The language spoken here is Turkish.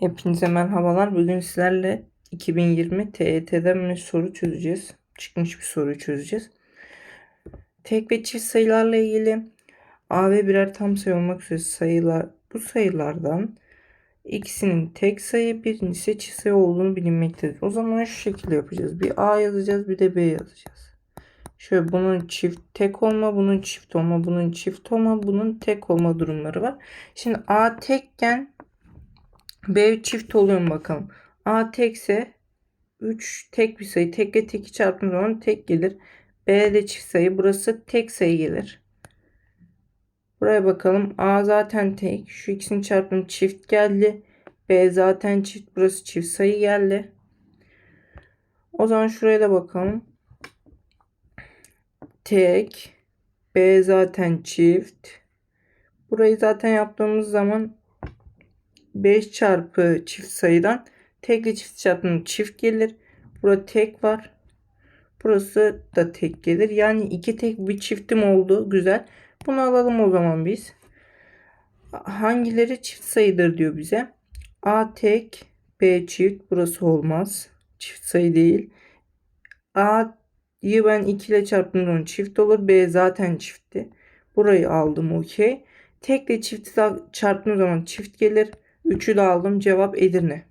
Hepinize merhabalar. Bugün sizlerle 2020 TYT'den bir soru çözeceğiz. Çıkmış bir soruyu çözeceğiz. Tek ve çift sayılarla ilgili A ve birer tam sayı olmak üzere sayılar bu sayılardan ikisinin tek sayı birincisi çift sayı olduğunu bilinmektedir. O zaman şu şekilde yapacağız. Bir A yazacağız bir de B yazacağız. Şöyle bunun çift tek olma, bunun çift olma, bunun çift olma, bunun tek olma durumları var. Şimdi A tekken B çift oluyor mu bakalım. A tekse 3 tek bir sayı. Tekle teki çarptığım zaman tek gelir. B de çift sayı. Burası tek sayı gelir. Buraya bakalım. A zaten tek. Şu ikisini çarptım çift geldi. B zaten çift. Burası çift sayı geldi. O zaman şuraya da bakalım. Tek. B zaten çift. Burayı zaten yaptığımız zaman 5 çarpı çift sayıdan tekli çift çarpımı çift gelir. Burada tek var. Burası da tek gelir. Yani iki tek bir çiftim oldu. Güzel. Bunu alalım o zaman biz. Hangileri çift sayıdır diyor bize. A tek, B çift. Burası olmaz. Çift sayı değil. A'yı ben 2 ile çarptığım zaman çift olur. B zaten çiftti. Burayı aldım okey. Tekle çifti çarptığım zaman çift gelir. 3'ü de aldım. Cevap Edirne.